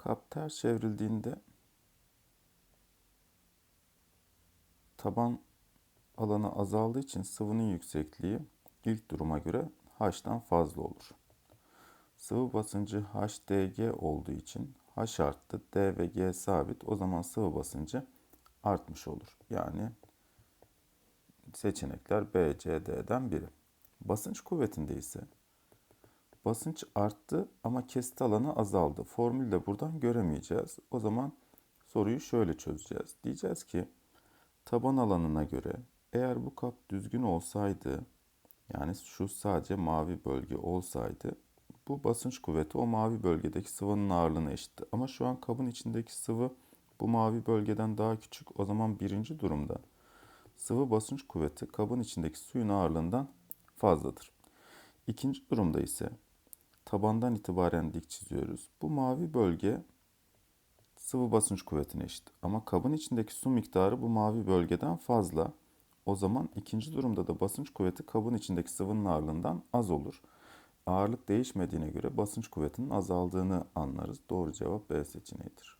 Kap ters çevrildiğinde taban alanı azaldığı için sıvının yüksekliği ilk duruma göre h'tan fazla olur. Sıvı basıncı HDG olduğu için H arttı, D ve G sabit. O zaman sıvı basıncı artmış olur. Yani seçenekler B, C, D'den biri. Basınç kuvvetinde ise basınç arttı ama kesit alanı azaldı. Formülü de buradan göremeyeceğiz. O zaman soruyu şöyle çözeceğiz. Diyeceğiz ki taban alanına göre eğer bu kap düzgün olsaydı yani şu sadece mavi bölge olsaydı bu basınç kuvveti o mavi bölgedeki sıvının ağırlığına eşitti. Ama şu an kabın içindeki sıvı bu mavi bölgeden daha küçük. O zaman birinci durumda sıvı basınç kuvveti kabın içindeki suyun ağırlığından fazladır. İkinci durumda ise tabandan itibaren dik çiziyoruz. Bu mavi bölge sıvı basınç kuvvetine eşit. Ama kabın içindeki su miktarı bu mavi bölgeden fazla. O zaman ikinci durumda da basınç kuvveti kabın içindeki sıvının ağırlığından az olur. Ağırlık değişmediğine göre basınç kuvvetinin azaldığını anlarız. Doğru cevap B seçeneğidir.